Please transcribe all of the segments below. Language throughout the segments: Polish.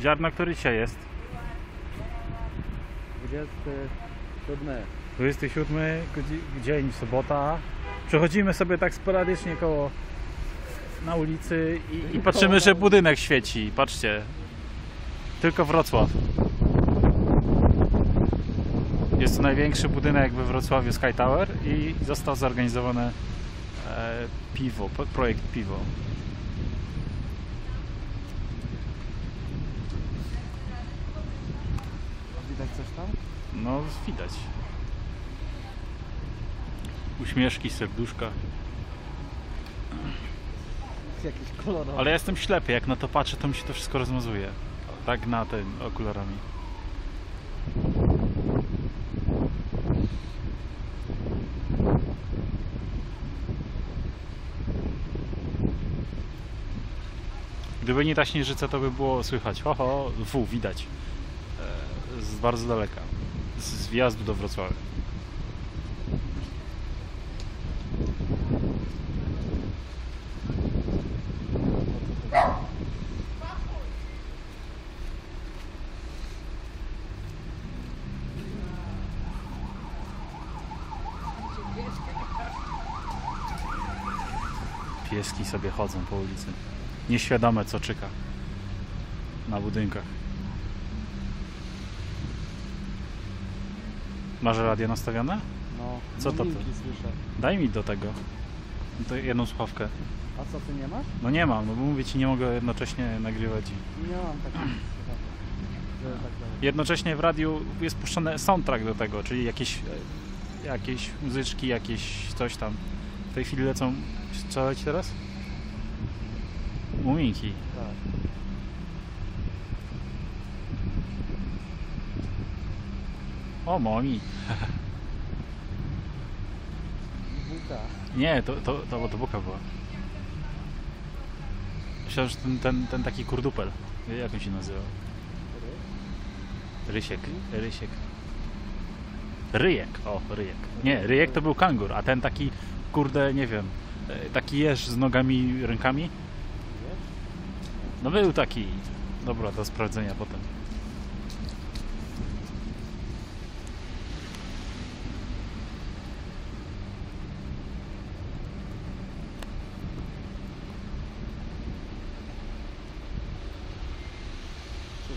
Ziarno, który dzisiaj jest? 27. 27 godzi- dzień, sobota. Przechodzimy sobie tak sporadycznie koło na ulicy i, i patrzymy, że budynek świeci. Patrzcie. Tylko Wrocław. Jest to największy budynek we Wrocławiu Sky Tower i został zorganizowany e, piwo, projekt piwo. Widać coś tam? No, widać. Uśmieszki, serduszka. Jest jakiś kolorowy. Ale ja jestem ślepy, jak na to patrzę, to mi się to wszystko rozmazuje. Tak na ten okularami. Gdyby nie ta śnieżyca, to by było słychać. Ho, ho, fu, widać. E, Z bardzo daleka. Z, wjazdu do Wrocławia. Pieski sobie chodzą po ulicy. Nieświadome, co czyka na budynkach. Masz radio nastawione? No, Co to ty? słyszę. Daj mi do tego. To jedną słuchawkę. A co ty nie masz? No nie mam, no bo mówię ci, nie mogę jednocześnie nagrywać. i- Nie mam takich słuchawek. Że tak dalej. Jednocześnie w radiu jest puszczony soundtrack do tego, czyli jakieś, e, jakieś muzyczki, jakieś coś tam. W tej chwili lecą. Co leci teraz? Muminki. Tak. O, momi. Buka. Nie, to, to, to, to buka była. Myślałem, że ten, ten, ten taki kurdupel. Jak on się nazywa? Rysiek. Rysiek. Ryjek. O, ryjek. Nie, ryjek to był kangur, a ten taki, kurde, nie wiem, e, taki jeż z nogami, rękami. No był taki. Dobra, do sprawdzenia potem.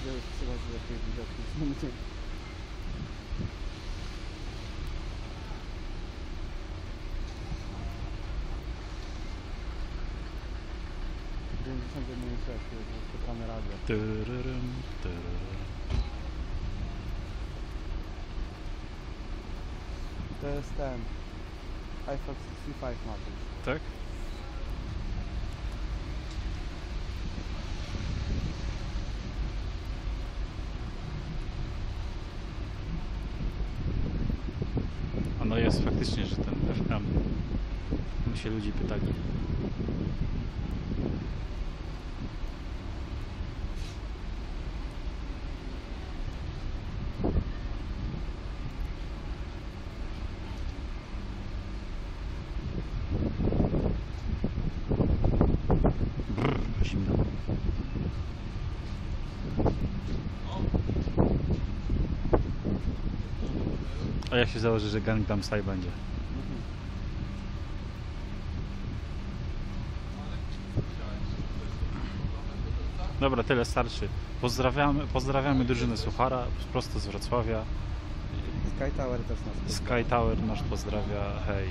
Sobie coraz lepiej widać w sumie. Dziewięćdziesiąt jeden i sześć, jest szukamy radio. Tyryrym, tyryrym. To jest ten iPhone 65 ma być. Tak? No jest faktycznie, że ten FM. My się ludzi pytali. Brrr, zimno. A jak się założy, że Gangnam Style będzie? Dobra, tyle starczy. Pozdrawiamy, pozdrawiamy drużynę Suchara, prosto z Wrocławia. Sky Tower też nas Sky Tower nasz pozdrawia, hej.